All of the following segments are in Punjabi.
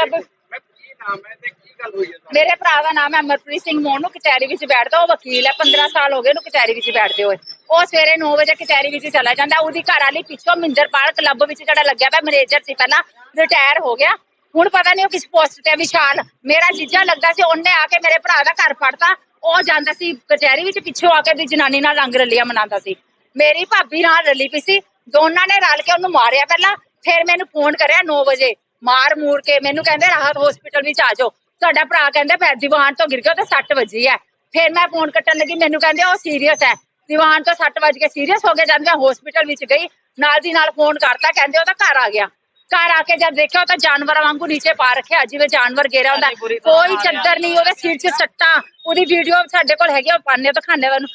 ਕਲੱਬ ਮੈਂ ਕੀ ਨਾਮ ਹੈ ਤੇ ਕੀ ਗੱਲ ਹੋਈ ਹੈ ਤੁਹਾਡੀ? ਮੇਰੇ ਭਰਾ ਦਾ ਨਾਮ ਹੈ ਅਮਰਪ੍ਰੀਤ ਸਿੰਘ ਮੋਨੂ ਕਚਹਿਰੀ ਵਿੱਚ ਬੈਠਦਾ ਉਹ ਵਕੀਲ ਹੈ 15 ਸਾਲ ਹੋ ਗਏ ਉਹਨੂੰ ਕਚਹਿਰੀ ਵਿੱਚ ਬੈਠਦੇ ਹੋਏ। ਉਹ ਸਵੇਰੇ 9 ਵਜੇ ਕਚਹਿਰੀ ਵਿੱਚ ਚਲਾ ਜਾਂਦਾ ਉਹਦੀ ਘਰ ਵਾਲੀ ਪਿੱਛੋਂ ਮਿੰਦਰਪਾਲ ਕਲੱਬ ਵਿੱਚ ਜਿਹੜਾ ਲੱਗਿਆ ਪਿਆ ਮੈਨੇਜਰ ਸੀ ਪਹਿਲਾਂ ਰਿਟਾਇਰ ਹੋ ਗਿਆ। ਹੁਣ ਪਤਾ ਨਹੀਂ ਉਹ ਕਿਸ ਪੋਸਟ ਤੇ ਆ, ਵਿਸ਼ਾਲ। ਮੇਰਾ ਜੀਜਾ ਲੱਗਦਾ ਸੀ ਉਹਨੇ ਆ ਕੇ ਮੇਰੇ ਭਰਾ ਦਾ ਘਰ ਫੜਤਾ। ਉਹ ਜਾਂਦਾ ਸੀ ਕਚਹਿਰੀ ਵਿੱਚ ਪਿੱਛੋਂ ਆ ਕੇ ਦੀ ਜਨਾਨੀ ਨਾਲ ਰੰਗ ਰਲੀਆਂ ਮਨਾਉਂਦਾ ਸੀ। ਮੇਰੀ ਭਾਬੀ ਨਾਲ ਰਲੀ ਪਈ ਸੀ ਦੋਨਾਂ ਨੇ ਰਲ ਕੇ ਉਹਨੂੰ ਮਾਰਿਆ ਪਹਿਲਾਂ ਫਿਰ ਮੈਨੂੰ ਫੋਨ ਕਰਿਆ 9 ਵਜੇ। ਮਾਰ ਮੂਰ ਕੇ ਮੈਨੂੰ ਕਹਿੰਦੇ ਰਾਹਤ ਹਸਪੀਟਲ ਵਿੱਚ ਆ ਜਾਓ। ਤੁਹਾਡਾ ਭਰਾ ਕਹਿੰਦਾ ਫਿਰ ਦੀਵਾਨ ਤੋਂ ਗਿਰ ਗਿਆ ਤੇ 6 ਵਜੀ ਹੈ। ਫਿਰ ਮੈਂ ਫੋਨ ਕੱਟਣ ਲੱਗੀ ਮੈਨੂੰ ਕਹਿੰਦੇ ਉਹ ਸੀਰੀਅਸ ਹੈ। ਦੀਵਾਨ ਤੋਂ 6 ਵਜ ਕੇ ਸੀਰੀਅਸ ਹੋ ਕੇ ਜਦ ਹਸਪੀਟਲ ਵਿੱਚ ਗਈ ਨਾਲ ਦੀ ਨਾਲ ਫੋਨ ਕਰਤਾ ਕਹਿੰਦੇ ਉਹਦਾ ਘਰ ਆ ਗਿਆ। ਘਰ ਆ ਕੇ ਜਦ ਦੇਖਿਆ ਤਾਂ ਜਾਨਵਰਾਂ ਵਾਂਗੂ ਨੀਚੇ ਪਾ ਰੱਖਿਆ ਜਿਵੇਂ ਜਾਨਵਰ ਗੇਰਾ ਹੁੰਦਾ। ਕੋਈ ਚੱਦਰ ਨਹੀਂ ਉਹਦੇ ਸਿਰ 'ਚ ਸੱਟਾਂ ਉਹਦੀ ਵੀਡੀਓ ਸਾਡੇ ਕੋਲ ਹੈਗੀ ਉਹ ਪਾਣੇ ਤਾਂ ਖਾਣੇ ਵਾਨੂੰ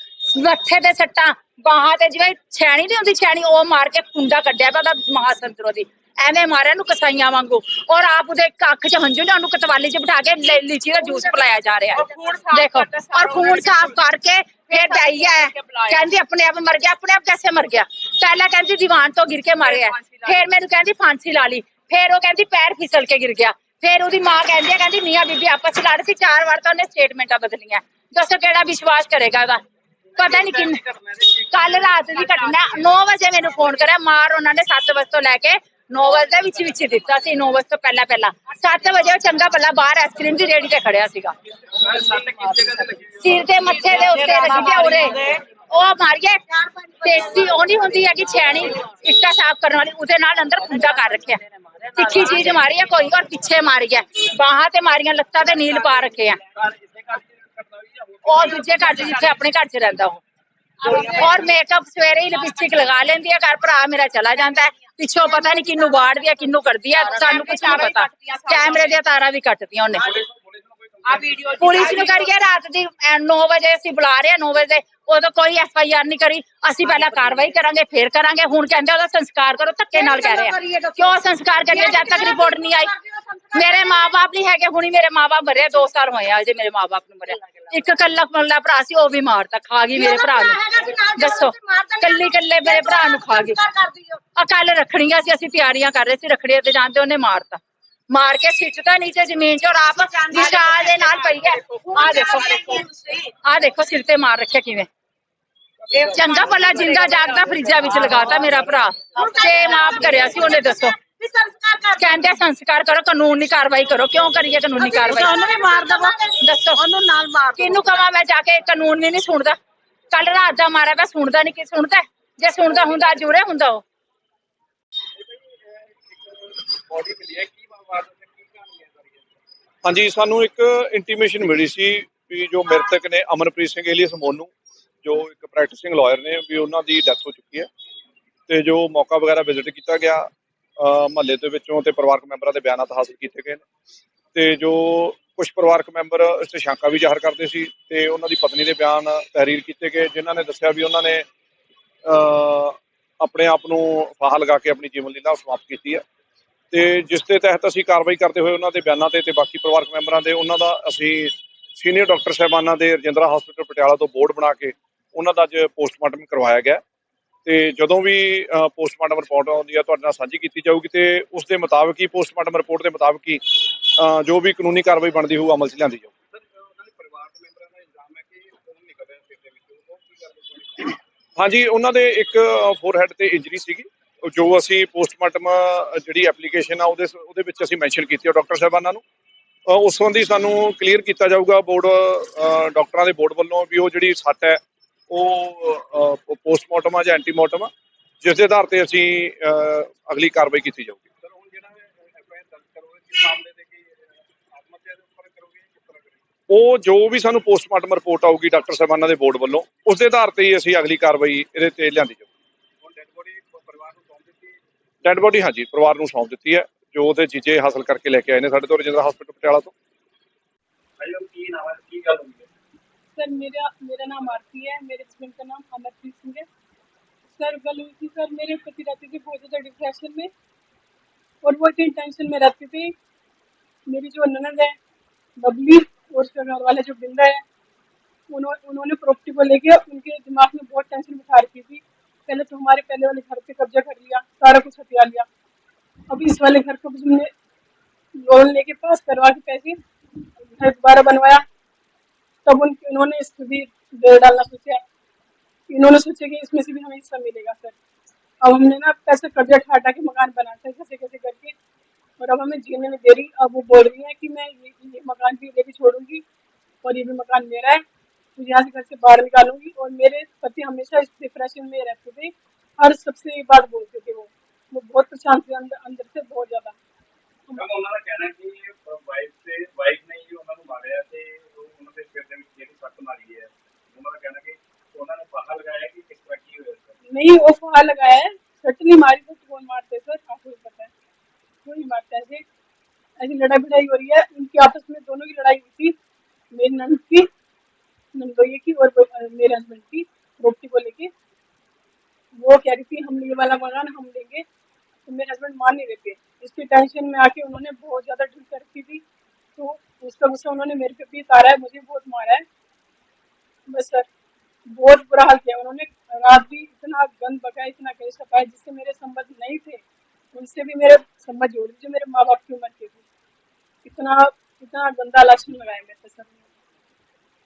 ਮੱਥੇ ਤੇ ਸੱਟਾਂ ਬਾਹਾਂ ਤੇ ਜਿਵੇਂ ਛੈਣੀ ਨਹੀਂ ਹੁੰਦੀ ਛੈਣੀ ਉਹ ਮਾਰ ਕੇ ਕੁੰਡਾ ਕੱਢਿਆ ਪਿਆ ਉਹਦਾ ਮਹਾਸੰਤਰੋ ਦੀ। ਐਵੇਂ ਮਾਰਿਆ ਨੂੰ ਕਸਾਈਆਂ ਵਾਂਗੂ। ਔਰ ਆਪ ਉਹਦੇ ਅੱਖ 'ਚ ਹੰਝੂ ਨੇ ਉਹਨੂੰ ਕਤਵਾਲੀ 'ਚ ਬਿਠਾ ਕੇ ਲੀ- ਲੀਚੀ ਦਾ ਜੂਸ ਪਿਲਾਇਆ ਜਾ ਰਿਹਾ ਹੈ। ਦੇਖੋ ਔਰ ਖੂਨ ਸਾਫ਼ ਕਰਕੇ ਫਿਰ ਪਈ ਹੈ। ਕਹਿੰਦੀ ਆਪਣੇ ਆਪ ਮਰ ਗਿਆ ਆਪਣੇ ਆਪ ਕੈਸੇ ਮਰ ਗਿਆ? ਪਹਿਲਾਂ ਕਹਿੰਦੀ ਦੀਵਾਨ ਤੋਂ ਗਿਰ ਕੇ ਮਰਿਆ ਫਿਰ ਮੈਨੂੰ ਕਹਿੰਦੀ ਫਾਂਸੀ ਲਾ ਲਈ। ਫਿਰ ਉਹ ਕਹਿੰਦੀ ਪੈਰ ਫਿਸਲ ਕੇ ਗਿਰ ਗਿਆ। ਫਿਰ ਉਹਦੀ ਮਾਂ ਕਹਿੰਦੀ ਹੈ ਕਹਿੰਦੀ ਮੀਆਂ ਬੀਬੀ ਆਪਸ ਚ ਲੜ ਸੀ ਚਾਰ ਵਾਰ ਤਾਂ ਉਹਨੇ ਸਟੇਟਮੈਂਟਾਂ ਬਦਲੀਆਂ। ਦੱਸੋ ਕਿਹੜਾ ਵਿਸ਼ਵਾਸ ਕਰੇਗਾ ਉਹਦਾ? ਪਤਾ ਨਹੀਂ ਕਿੰਨ ਕੱਲ ਰਾਤ ਦੀ ਘਟਨਾ 9 ਵਜੇ ਮੈਨੂੰ ਫੋਨ ਕਰਿਆ। ਮਾਰ ਉਹਨਾਂ ਨੇ 7 ਵਜੇ ਤੋਂ ਲੈ ਕੇ 9 ਵਜੇ ਦੇ ਵਿੱਚ ਵਿੱਚ ਦਿੱਤਾ ਸੀ 9 ਵਜੇ ਤੋਂ ਪਹਿਲਾਂ ਪਹਿਲਾਂ। 7 ਵਜੇ ਉਹ ਚੰਗਾ ਭਲਾ ਬਾਹਰ ਆਈਸਕ੍ਰੀਮ ਦੀ ਰੇੜੀ ਤੇ ਖੜਿਆ ਸੀਗਾ। ਸਰ, ਤੇ ਸਿਰ ਦੇ ਮੱਥੇ ਦੇ ਉੱਤੇ ਲੱਗੀ ਗਿਆ ਉਰੇ ਉਹ ਮਾਰੀਏ ਤੇਸੀ ਉਹ ਨਹੀਂ ਹੁੰਦੀ ਹੈਗੀ ਛੈਣੀ ਇੱਟਾ ਸਾਫ਼ ਕਰਨ ਵਾਲੀ ਉਹਦੇ ਨਾਲ ਅੰਦਰ ਖੁੰਡਾ ਕਰ ਰੱਖਿਆ। ਤਿੱਖੀ ਚੀਜ਼ ਮਾਰੀ ਹੈ ਕੋਈ ਔਰ ਪਿੱਛੇ ਮਾਰੀ ਹੈ। ਬਾਹਾਂ ਤੇ ਮਾਰੀਆਂ ਲੱਤਾਂ ਤੇ ਨੀਲ ਪਾ ਰੱਖੇ ਆ। ਉਹ ਦੂਜੇ ਘਰ 'ਚ ਜਿੱਥੇ ਆਪਣੇ ਘਰ 'ਚ ਰਹਿੰਦਾ ਉਹ। ਔਰ ਮੇਕਅਪ ਸਵੇਰੇ ਹੀ ਲਿਪਸਟਿਕ ਲਗਾ ਲੈਂਦੀ ਹੈ ਘਰ ਭਰਾ ਮੇਰਾ ਚਲਾ ਜਾਂਦਾ ਹੈ। ਪਿੱਛੋਂ ਪਤਾ ਨਹੀਂ ਕਿੰਨੂੰ ਵਾੜਦੀ ਹੈ ਕਿੰਨੂੰ ਕਰਦੀ ਹੈ ਸਾਨੂੰ ਕੁਝ ਨਹੀਂ ਪਤਾ। ਕੈਮਰੇ ਦੀਆਂ ਤਾਰਾਂ ਵੀ ਕੱਟਦੀਆਂ ਉਹਨੇ। ਆ ਵੀਡੀਓ ਪੁਲਿਸ ਨੂੰ ਕਰੀਏ ਰਾਤ ਦੀ 9 ਵਜੇ ਅਸੀਂ ਬੁਲਾ ਰਹੇ ਹਾਂ 9 ਵਜੇ। ਉਦੋਂ ਕੋਈ ਐਫ ਆਈ ਆਰ ਨਹੀਂ ਕਰੀ। ਅਸੀਂ ਪਹਿਲਾਂ ਕਾਰਵਾਈ ਕਰਾਂਗੇ ਫੇਰ ਕਰਾਂਗੇ। ਹੁਣ ਕਹਿੰਦੇ ਉਹਦਾ ਸੰਸਕਾਰ ਕਰੋ ਧੱਕੇ ਨਾਲ ਕਹਿ ਰਹੇ। ਆ ਕਿਉਂ ਸੰਸਕਾਰ ਕਰੀਏ? ਜਦ ਤੱਕ ਰਿਪੋਰਟ ਨਹੀਂ ਆਈ। ਮੇਰੇ ਮਾਪੇ ਨਹੀਂ ਹੈਗੇ, ਹੁਣੀ ਮੇਰੇ ਮਾਪੇ ਮਰੇ 2 ਸਾਲ ਹੋਏ ਆ ਜੇ ਮੇਰੇ ਮਾਪੇ ਨੂੰ ਮਰਿਆ। ਇੱਕ ਕੱਲਾ ਕੱਲਾ ਭਰਾ ਸੀ, ਉਹ ਵੀ ਮਾਰਤਾ, ਖਾ ਗਈ ਮੇਰੇ ਭਰਾ ਨੂੰ। ਦੱਸੋ ਕੱਲੀ ਕੱਲੇ ਮੇਰੇ ਭਰਾ ਨੂੰ ਖਾ ਗਈ। ਆ ਕੱਲ ਰੱਖੜੀਆਂ ਸੀ, ਅਸੀਂ ਤਿਆਰੀਆਂ ਕਰ ਰਹੇ ਸੀ, ਰੱਖੜੀਆਂ ਤੇ ਜਾਂਦੇ ਉਹਨੇ ਮਾਰਤਾ। ਮਾਰ ਕੇ ਸਿੱਟਦਾ ਨੀਚੇ ਜ਼ਮੀਨ 'ਚ ਔਰ ਆਪ ਵਿਸ਼ਾਲ ਦੇ ਨਾਲ ਪਈ ਹੈ। ਆ ਦੇਖੋ ਆ ਦੇਖੋ, ਸਿਰ ਤੇ ਮਾਰ ਰੱਖਿਆ ਕਿਵੇਂ। ਚੰਗਾ ਭਲਾ ਜਿੰਦਾ ਜਾਗਦਾ, ਫਰਿੱਜਾਂ ਵਿੱਚ ਲਗਾਤਾ ਮੇਰਾ ਭਰਾ। ਤੇ ਮਾਫ ਕਰਿਆ ਸੀ, ਉਹਨੇ ਦੱਸੋ। ਕਹਿੰਦੇ ਸੰਸਕਾਰ ਕਰੋ ਕਾਨੂੰਨੀ ਕਾਰਵਾਈ ਕਰੋ। ਕਿਉਂ ਕਰੀਏ ਕਾਨੂੰਨੀ ਕਾਰਵਾਈ? ਉਹਨੂੰ ਵੀ ਮਾਰ ਦਵਾ। ਦੱਸੋ। ਉਹਨੂੰ ਨਾਲ ਮਾਰ ਕਿਹਨੂੰ ਕਵਾਂ ਮੈਂ ਜਾ ਕੇ ਕਾਨੂੰਨ ਵੀ ਨਹੀਂ ਸੁਣਦਾ? ਕੱਲ ਰਾਤ ਦਾ ਮਾਰਿਆ ਪਿਆ ਸੁਣਦਾ ਨਹੀਂ ਕਿ ਸੁਣਦਾ? ਜੇ ਸੁਣਦਾ ਹੁੰਦਾ ਅੱਜ ਉਰੇ ਹੁੰਦਾ ਉਹ। ਬੋਡੀ ਮਿਲੀ ਹੈ ਕੀ ਬਾਤ ਹੈ? ਕੀ ਕਹਾਣੀ ਹੈ ਸਾਰੀ ਇਹ? ਹਾਂਜੀ ਸਾਨੂੰ ਇੱਕ ਇੰਟੀਮੇਸ਼ਨ ਮਿਲੀ ਸੀ ਵੀ ਜੋ ਮ੍ਰਿਤਕ ਨੇ ਅਮਨਪ੍ਰੀਤ ਸਿੰਘ ਏਲੀਅਸ ਮੋਨੂ ਜੋ ਇੱਕ ਪ੍ਰੈਕਟਿਸਿੰਗ ਲਾਇਰ ਨੇ ਵੀ ਉਹਨਾਂ ਦੀ ਡੈਥ ਹੋ ਚੁੱਕੀ ਹੈ ਤੇ ਜੋ ਮੌਕਾ ਵਗੈਰਾ ਵਿਜ਼ਿਟ ਕੀਤਾ ਗਿਆ ਮਹੱਲੇ ਦੇ ਵਿੱਚੋਂ ਤੇ ਪਰਿਵਾਰਕ ਮੈਂਬਰਾਂ ਦੇ ਬਿਆਨਾਤ ਹਾਸਲ ਕੀਤੇ ਗਏ ਨੇ। ਤੇ ਜੋ ਕੁਝ ਪਰਿਵਾਰਕ ਮੈਂਬਰ ਇਸ ਤੇ ਸ਼ੰਕਾ ਵੀ ਜ਼ਾਹਰ ਕਰਦੇ ਸੀ ਤੇ ਉਹਨਾਂ ਦੀ ਪਤਨੀ ਦੇ ਬਿਆਨ ਤਹਿਰੀਰ ਕੀਤੇ ਗਏ, ਜਿਨ੍ਹਾਂ ਨੇ ਦੱਸਿਆ ਵੀ ਉਹਨਾਂ ਨੇ ਆਪਣੇ ਆਪ ਨੂੰ ਫਾਹਾ ਲਗਾ ਕੇ ਆਪਣੀ ਜੀਵਨ ਲੀਲਾ ਸਮਾਪਤ ਕੀਤੀ ਹੈ ਤੇ ਜਿਸ ਦੇ ਤਹਿਤ ਅਸੀਂ ਕਾਰਵਾਈ ਕਰਦੇ ਹੋਏ ਉਹਨਾਂ ਦੇ ਬਿਆਨਾਂ ਤੇ ਤੇ ਬਾਕੀ ਪਰਿਵਾਰਕ ਮੈਂਬਰਾਂ ਦੇ ਉਹਨਾਂ ਦਾ ਅਸੀਂ ਸੀਨੀਅਰ ਡਾਕਟਰ ਸਾਹਿਬਾਨਾਂ ਦੇ ਰਜਿੰਦਰਾ ਹਸਪੀਟਲ ਪਟਿਆਲਾ ਤੋਂ ਬੋਰਡ ਬਣਾ ਕੇ ਉਹਨਾਂ ਦਾ ਅੱਜ ਪੋਸਟਮਾਰਟਮ ਕਰਵਾਇਆ ਗਿਆ। ਤੇ ਜਦੋਂ ਵੀ ਪੋਸਟਮਾਰਟਮ ਰਿਪੋਰਟ ਆਉਂਦੀ ਹੈ ਤੁਹਾਡੇ ਨਾਲ ਸਾਂਝੀ ਕੀਤੀ ਜਾਊਗੀ ਤੇ ਉਸ ਦੇ ਮੁਤਾਬਕ ਹੀ ਪੋਸਟਮਾਰਟਮ ਰਿਪੋਰਟ ਦੇ ਮੁਤਾਬਕ ਹੀ ਜੋ ਵੀ ਕਾਨੂੰਨੀ ਕਾਰਵਾਈ ਬਣਦੀ ਹੋਊ ਅਮਲ 'ਚ ਲਿਆਂਦੀ ਜਾਊ। ਹਾਂਜੀ ਉਹਨਾਂ ਦੇ ਇੱਕ ਫੋਰਹੈਡ ਤੇ ਇੰਜਰੀ ਸੀਗੀ ਜੋ ਅਸੀਂ ਪੋਸਟਮਾਰਟਮ ਜਿਹੜੀ ਐਪਲੀਕੇਸ਼ਨ ਆ ਉਹਦੇ ਉਹਦੇ ਵਿੱਚ ਅਸੀਂ ਮੈਂਸ਼ਨ ਕੀਤੀ ਆ ਡਾਕਟਰ ਸਾਹਿਬਾਨਾਂ ਨੂੰ। ਉਸ ਸੰਬੰਧੀ ਸਾਨੂੰ ਕਲੀਅਰ ਕੀਤਾ ਜਾਊਗਾ ਬੋਰਡ ਡਾਕਟਰਾਂ ਦੇ ਬੋਰਡ ਵੱਲੋਂ ਵੀ ਉਹ ਜਿਹੜੀ ਸੱਟ ਹੈ ਉਹ ਪੋਸਟਮਾਰਟਮ ਆ ਜਾਂ ਐਂਟੀਮਾਰਟਮ ਆ ਜਿਸ ਦੇ ਆਧਾਰ ਤੇ ਅਸੀਂ ਅਗਲੀ ਕਾਰਵਾਈ ਕੀਤੀ ਜਾਊਗੀ। ਸਰ ਹੁਣ ਜਿਹੜਾ ਐਫ ਆਈ ਆਰ ਦਰਜ ਕਰੋਗੇ ਕਿਸ ਮਾਮਲੇ ਦੇ ਕੀ ਆਤਮ ਹੱਤਿਆ ਦੇ ਉੱਪਰ ਕਰੋਗੇ ਕਿਸ ਤਰ੍ਹਾਂ ਕਰੋਗੇ? ਉਹ ਜੋ ਵੀ ਸਾਨੂੰ ਪੋਸਟਮਾਰਟਮ ਰਿਪੋਰਟ ਆਊਗੀ ਡਾਕਟਰ ਸਾਹਿਬਾਨਾਂ ਦੇ ਬੋਰਡ ਵੱਲੋਂ ਉਸ ਦੇ ਆਧਾਰ ਤੇ ਹੀ ਅਸੀਂ ਅਗਲੀ ਕਾਰਵਾਈ ਇਹਦੇ ਤੇ ਲਿਆਂਦੀ ਜਾਊਗੀ। ਹੁਣ ਡੈਡ ਬੋਡੀ ਪਰਿਵਾਰ ਨੂੰ ਸੌਂਪ ਦਿੱਤੀ ਡੈਡ ਬੋਡੀ ਹਾਂਜੀ ਪਰਿਵਾਰ ਨੂੰ ਸੌਂਪ ਦਿੱਤੀ ਹੈ ਜੋ ਉਹਦੇ ਚੀਜ਼ੇ ਹਾਸਲ ਕਰਕੇ ਲੈ ਕੇ ਆਏ ਨੇ ਸਾਡੇ ਤੋਂ ਰਜਿੰਦਰਾ ਹਸਪੀਟਲ ਪਟਿਆਲਾ ਤੋਂ। ਭਾਈ ਉਹ ਕੀ ਨਾਮ ਹੈ ਕੀ ਗੱਲ ਹੋਈ ਹੈ? सर, मेरा मेरा नाम आरती है, मेरे हस्बैंड का नाम अमरप्रीत सिंह है। सर गल हुई थी, सर, मेरे पति रहते थे बहुत ज़्यादा डिप्रेशन में और वो इतनी टेंशन में रहते थे। मेरी जो ननद है, बबली, और उसका घर वाला जो बिंदा है उन्होंने उन्होंने प्रॉपर्टी को लेके उनके दिमाग में बहुत टेंशन बिठा रखी थी। पहले तो हमारे, पहले वाले घर पे कब्जा कर लिया, सारा कुछ हथिया लिया। अभी इस वाले घर को भी हमने लोन लेके पास करवा के पैसे घर दोबारा बनवाया। तब उनकी उन्होंने इस पर भी डालना सोचा। इन्होंने सोचा कि इसमें से भी हमें हिस्सा मिलेगा सर अब हमने ना पैसे कब्जा ठाटा के मकान बनाते हैं कैसे कैसे करके। और अब हमें जीने में देरी। अब वो बोल रही है कि मैं ये ये मकान भी लेके छोड़ूँगी और ये भी मकान मेरा है। मुझे यहाँ से घर से बाहर निकालूँगी। और मेरे पति हमेशा इस डिप्रेशन में रहते थे। हर सबसे ये बात बोलते थे वो। वो बहुत परेशान थे, अंदर अंदर से बहुत ज़्यादा। तो उन्होंने कहना कि वाइफ से वाइफ ने ही उन्होंने मारे नहीं, वो फुहार लगाया है। सट नहीं मारी तो कौन मारते सर आपको पता है। कोई मारता ऐसे ऐसी लड़ाई भिड़ाई हो रही है। उनकी आपस में दोनों की लड़ाई हुई थी, मेरी नंद की नंदोई की और मेरे हस्बैंड की रोटी को लेके। वो कह रही थी, हम ये वाला मकान हम लेंगे। तो मेरे हस्बैंड मान नहीं थे। इसकी टेंशन में आके उन्होंने बहुत ज़्यादा ढील कर रखी थी। तो उसका गुस्सा उन्होंने मेरे पे भी उतारा है, मुझे बहुत मारा है। बस सर, बहुत बुरा हाल किया उन्होंने। रात भी इतना गंद बकाया इतना कहीं सफाया जिससे मेरे संबंध नहीं थे उनसे भी मेरे संबंध जोड़ दिए जो मेरे माँ बाप की उम्र के थे इतना इतना गंदा लक्षण लगाया मेरे